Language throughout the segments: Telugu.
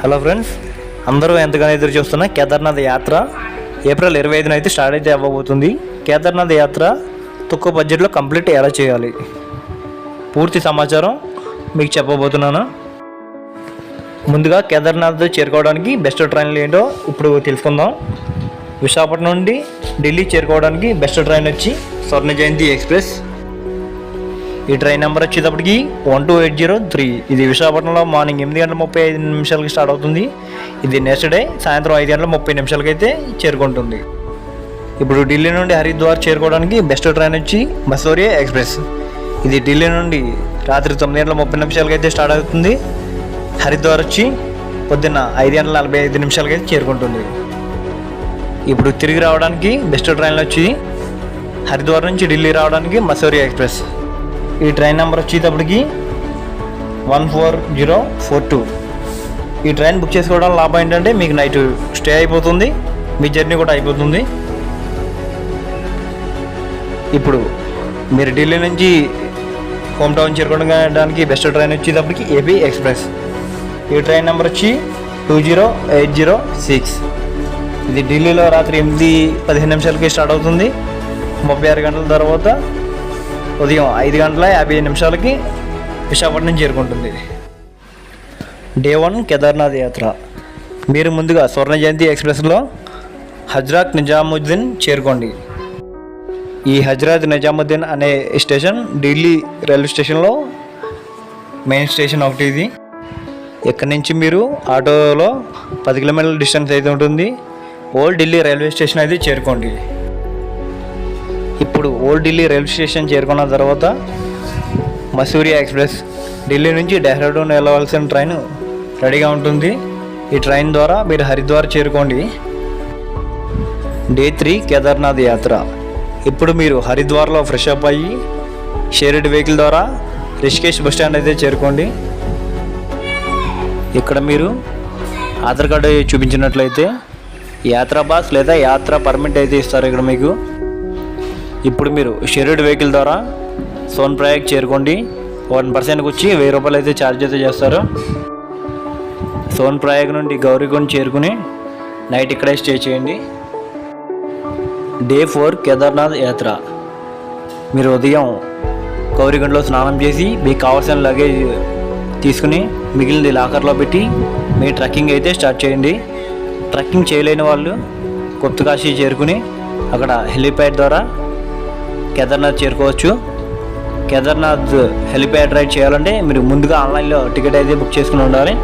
హలో ఫ్రెండ్స్ అందరూ ఎంతగానో ఎదురు చూస్తున్న కేదార్నాథ్ యాత్ర ఏప్రిల్ ఇరవై ఐదున అయితే స్టార్ట్ అయితే అవ్వబోతుంది. కేదార్నాథ్ యాత్ర తక్కువ బడ్జెట్లో కంప్లీట్ ఎలా చేయాలి? పూర్తి సమాచారం మీకు చెప్పబోతున్నాను. ముందుగా కేదార్నాథ్ చేరుకోవడానికి బెస్ట్ ట్రైన్లు ఏంటో ఇప్పుడు తెలుసుకుందాం. విశాఖపట్నం నుండి ఢిల్లీ చేరుకోవడానికి బెస్ట్ ట్రైన్ వచ్చి స్వర్ణ జయంతి ఎక్స్ప్రెస్ ఈ ట్రైన్ నెంబర్ వచ్చేటప్పటికి one two eight zero three. ఇది విశాఖపట్నంలో మార్నింగ్ ఎనిమిది గంటల ముప్పై ఐదు నిమిషాలకి స్టార్ట్ అవుతుంది. ఇది నెక్స్ట్ డే సాయంత్రం ఐదు గంటల ముప్పై నిమిషాలకి అయితే చేరుకుంటుంది. ఇప్పుడు ఢిల్లీ నుండి హరిద్వార్ చేరుకోవడానికి బెస్ట్ ట్రైన్ వచ్చి మసోరియా ఎక్స్ప్రెస్. ఇది ఢిల్లీ నుండి రాత్రి తొమ్మిది గంటల ముప్పై నిమిషాలకి అయితే స్టార్ట్ అవుతుంది. హరిద్వార్ వచ్చి పొద్దున్న ఐదు గంటల నలభై ఐదు నిమిషాలకి అయితే చేరుకుంటుంది. ఇప్పుడు తిరిగి రావడానికి బెస్ట్ ట్రైన్లు వచ్చి హరిద్వార్ నుంచి ఢిల్లీ రావడానికి మసోరియా ఎక్స్ప్రెస్. ఈ ట్రైన్ నెంబర్ వచ్చేటప్పటికి one four zero four two. ఈ ట్రైన్ బుక్ చేసుకోవడం లాభం ఏంటంటే మీకు నైట్ స్టే అయిపోతుంది మీ జర్నీ కూడా అయిపోతుంది. ఇప్పుడు మీరు ఢిల్లీ నుంచి హోమ్ టౌన్ చేరుకోవడానికి బెస్ట్ ట్రైన్ వచ్చేటప్పటికి ఏపీ ఎక్స్ప్రెస్. ఈ ట్రైన్ నెంబర్ వచ్చి two zero eight zero six. ఇది ఢిల్లీలో రాత్రి ఎనిమిది పదిహేను నిమిషాలకి స్టార్ట్ అవుతుంది. ముప్పై ఆరు గంటల తర్వాత ఉదయం ఐదు గంటల యాభై నిమిషాలకి విశాఖపట్నం చేరుకుంటుంది. డే వన్ కేదార్నాథ్ యాత్ర. మీరు ముందుగా స్వర్ణ జయంతి ఎక్స్ప్రెస్లో హజ్రాత్ నిజాముద్దీన్ చేరుకోండి. ఈ హజ్రాత్ నిజాముద్దీన్ అనే స్టేషన్ ఢిల్లీ రైల్వే స్టేషన్లో మెయిన్ స్టేషన్ ఒకటి ఇది ఇక్కడ నుంచి మీరు ఆటోలో పది కిలోమీటర్ల డిస్టెన్స్ అయితే ఉంటుంది. ఓల్డ్ ఢిల్లీ రైల్వే స్టేషన్ అయితే చేరుకోండి. ఇప్పుడు ఓల్డ్ ఢిల్లీ రైల్వే స్టేషన్ చేరుకున్న తర్వాత మసూరియా ఎక్స్ప్రెస్ ఢిల్లీ నుంచి డెహ్రాడూన్ వెళ్ళవలసిన ట్రైన్ రెడీగా ఉంటుంది. ఈ ట్రైన్ ద్వారా మీరు హరిద్వార్ చేరుకోండి. డే త్రీ కేదార్నాథ్ యాత్ర. ఇప్పుడు మీరు హరిద్వార్లో ఫ్రెష్ అప్ అయ్యి షేర్డ్ వెహికల్ ద్వారా రిషికేష్ బస్ స్టాండ్ అయితే చేరుకోండి. ఇక్కడ మీరు ఆధార్ కార్డు చూపించినట్లయితే యాత్రా పాస్ లేదా యాత్ర పర్మిట్ అయితే ఇస్తారు ఇక్కడ మీకు. ఇప్పుడు మీరు షేర్డ్ వెహికల్ ద్వారా సోన్ ప్రయాగ్ చేరుకోండి. వన్ పర్సెంట్కి వచ్చి వెయ్యి రూపాయలు అయితే ఛార్జ్ అయితే చేస్తారు. సోన్ ప్రయాగ్ నుండి గౌరీగుండ్ చేరుకుని నైట్ ఇక్కడే స్టే చేయండి. డే ఫోర్ కేదార్నాథ్ యాత్ర. మీరు ఉదయం గౌరీగుండ్లో స్నానం చేసి మీకు కావాల్సిన లగేజ్ తీసుకుని మిగిలినది లాకర్లో పెట్టి మీ ట్రెక్కింగ్ అయితే స్టార్ట్ చేయండి. ట్రెక్కింగ్ చేయలేని వాళ్ళు గుప్తకాశీ చేరుకుని అక్కడ హెలిప్యాడ్ ద్వారా కేదార్నాథ్ చేరుకోవచ్చు. కేదార్నాథ్ హెలిప్యాడ్ రైడ్ చేయాలంటే మీరు ముందుగా ఆన్లైన్లో టికెట్ అయితే బుక్ చేసుకుని ఉండాలి.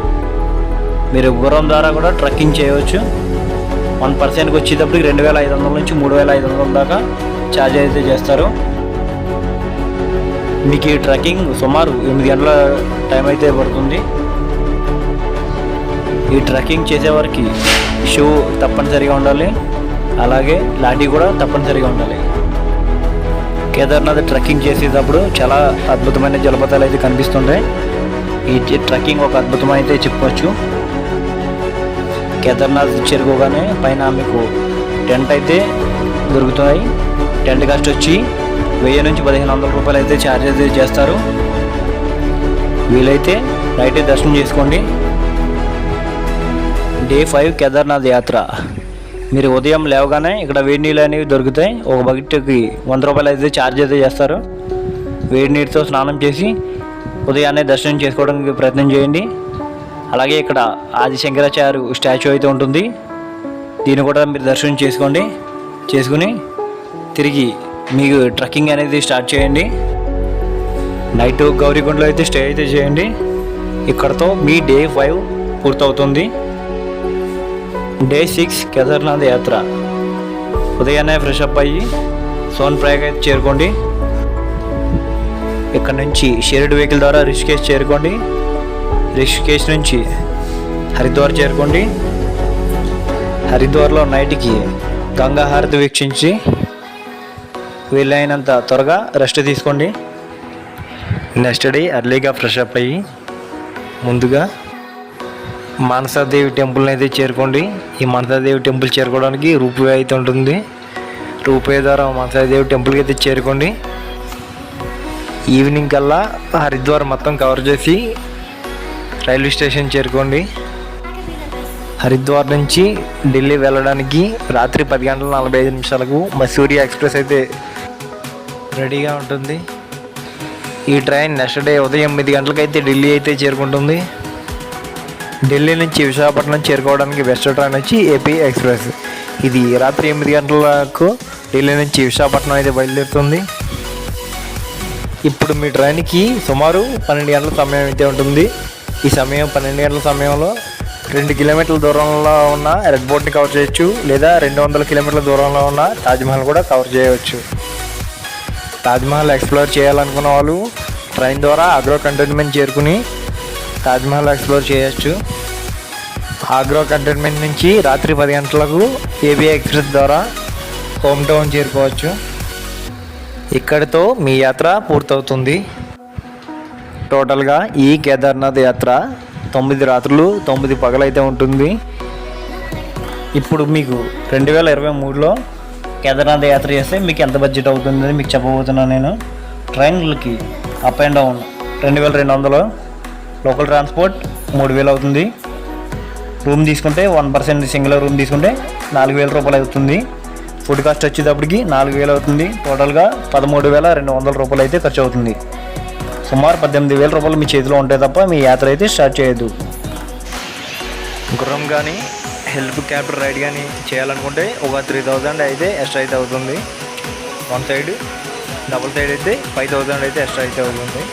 మీరు గుర్రం ద్వారా కూడా ట్రెక్కింగ్ చేయవచ్చు. వన్ పర్సెంట్కి వచ్చేటప్పటికి రెండు వేల ఐదు వందల నుంచి మూడు వేల ఐదు వందల దాకా ఛార్జ్ అయితే చేస్తారు. మీకు ఈ ట్రెక్కింగ్ సుమారు ఎనిమిది గంటల టైం అయితే పడుతుంది. ఈ ట్రెక్కింగ్ చేసేవారికి షూ తప్పనిసరిగా ఉండాలి. అలాగే లాఠీ కూడా తప్పనిసరిగా ఉండాలి. కేదార్నాథ్ ట్రెక్కింగ్ చేసేటప్పుడు చాలా అద్భుతమైన జలపాతాలు అయితే కనిపిస్తుంటాయి. ఈ ట్రెక్కింగ్ ఒక అద్భుతమైన అయితే చెప్పుకోవచ్చు కేదార్నాథ్ చేరుకోగానే పైన మీకు టెంట్ అయితే దొరుకుతాయి. టెంట్ కాస్ట్ వచ్చి వెయ్యి నుంచి పదిహేను వందల రూపాయలు అయితే ఛార్జ్ అయితే చేస్తారు. వీలైతే నైటే దర్శనం చేసుకోండి. డే ఫైవ్ కేదార్నాథ్ యాత్ర. మీరు ఉదయం లేవగానే ఇక్కడ వేడి నీళ్ళు అనేవి దొరుకుతాయి. ఒక బకెట్కి వంద రూపాయలు అయితే ఛార్జ్ అయితే చేస్తారు. వేడి నీటితో స్నానం చేసి ఉదయాన్నే దర్శనం చేసుకోవడానికి ప్రయత్నం చేయండి. అలాగే ఇక్కడ ఆది శంకరాచార్య స్టాచ్యూ అయితే ఉంటుంది. దీన్ని కూడా మీరు దర్శనం చేసుకోండి. చేసుకుని తిరిగి మీకు ట్రెక్కింగ్ అనేది స్టార్ట్ చేయండి. నైట్ గౌరీగుండలో అయితే స్టే అయితే చేయండి. ఇక్కడతో మీ డే ఫైవ్ పూర్తవుతుంది. డే సిక్స్ కేదార్నాథ్ యాత్ర. ఉదయాన్నే ఫ్రెష్ అప్ అయ్యి సోన్ ప్రయాగ్ చేరుకోండి. ఇక్కడ నుంచి షేర్డ్ వెహికల్ ద్వారా రిషికేష్ చేరుకోండి. రిషికేష్ నుంచి హరిద్వార్ చేరుకోండి. హరిద్వార్లో నైట్కి గంగా హారతి వీక్షించి వీలైనంత త్వరగా రెస్ట్ తీసుకోండి. నెక్స్ట్ డే అర్లీగా ఫ్రెష్ అప్ అయ్యి ముందుగా మనసాదేవి టెంపుల్ని అయితే చేరుకోండి. ఈ మనసాదేవి టెంపుల్ చేరుకోవడానికి రూపే అయితే ఉంటుంది. రూపే ద్వారా మనసాదేవి టెంపుల్కి అయితే చేరుకోండి. ఈవినింగ్ కల్లా హరిద్వార్ మొత్తం కవర్ చేసి రైల్వే స్టేషన్ చేరుకోండి. హరిద్వార్ నుంచి ఢిల్లీ వెళ్ళడానికి రాత్రి పది గంటల నలభై ఐదు నిమిషాలకు మసూరి ఎక్స్ప్రెస్ అయితే రెడీగా ఉంటుంది. ఈ ట్రైన్ నెక్స్ట్ డే ఉదయం ఎనిమిది గంటలకైతే ఢిల్లీ అయితే చేరుకుంటుంది. ఢిల్లీ నుంచి విశాఖపట్నం చేరుకోవడానికి బెస్ట్ ట్రైన్ వచ్చి ఏపీ ఎక్స్ప్రెస్. ఇది రాత్రి ఎనిమిది గంటలకు ఢిల్లీ నుంచి విశాఖపట్నం అయితే బయలుదేరుతుంది. ఇప్పుడు మీ ట్రైన్కి సుమారు పన్నెండు గంటల సమయం అయితే ఉంటుంది. ఈ సమయం పన్నెండు గంటల సమయంలో రెండు కిలోమీటర్ల దూరంలో ఉన్న రెడ్ బోర్డ్ని కవర్ చేయొచ్చు లేదా రెండు వందల కిలోమీటర్ల దూరంలో ఉన్న తాజ్మహల్ కూడా కవర్ చేయవచ్చు. తాజ్మహల్ ఎక్స్ప్లోర్ చేయాలనుకున్న వాళ్ళు ట్రైన్ ద్వారా ఆగ్రో కంటైన్మెంట్ చేరుకుని తాజ్మహల్ ఎక్స్ప్లోర్ చేయొచ్చు. ఆగ్రో కంటైన్మెంట్ నుంచి రాత్రి పది గంటలకు ఏబీ ఎక్స్ప్రెస్ ద్వారా హోమ్ టౌన్ చేరుకోవచ్చు. ఇక్కడితో మీ యాత్ర పూర్తవుతుంది. టోటల్గా ఈ కేదార్నాథ్ యాత్ర తొమ్మిది రాత్రులు తొమ్మిది పగలైతే ఉంటుంది. ఇప్పుడు మీకు రెండు వేల ఇరవై మూడులో కేదార్నాథ్ యాత్ర చేస్తే మీకు ఎంత బడ్జెట్ అవుతుంది మీకు చెప్పబోతున్నాను నేను. ట్రైన్లకి అప్ అండ్ డౌన్ రెండు వేల రెండు వందలు. లోకల్ ట్రాన్స్పోర్ట్ మూడు వేలు అవుతుంది. రూమ్ తీసుకుంటే వన్ పర్సెంట్ సింగిల్ రూమ్ తీసుకుంటే నాలుగు వేల రూపాయలు అవుతుంది. ఫుడ్ కాస్ట్ వచ్చేటప్పటికి నాలుగు వేలు అవుతుంది. టోటల్గా పదమూడు వేల రెండు వందల రూపాయలు అయితే ఖర్చు అవుతుంది. సుమారు పద్దెనిమిది వేల రూపాయలు మీ చేతిలో ఉంటే తప్ప మీ యాత్ర అయితే స్టార్ట్ చేయొద్దు. గుర్రం కానీ హెల్ప్ క్యాబ్ రైడ్ కానీ చేయాలనుకుంటే ఒక త్రీ థౌజండ్ అయితే ఎక్స్ట్రా అయితే అవుతుంది. వన్ సైడ్ డబుల్ సైడ్ అయితే ఫైవ్ థౌజండ్ అయితే ఎక్స్ట్రా అయితే అవుతుంది.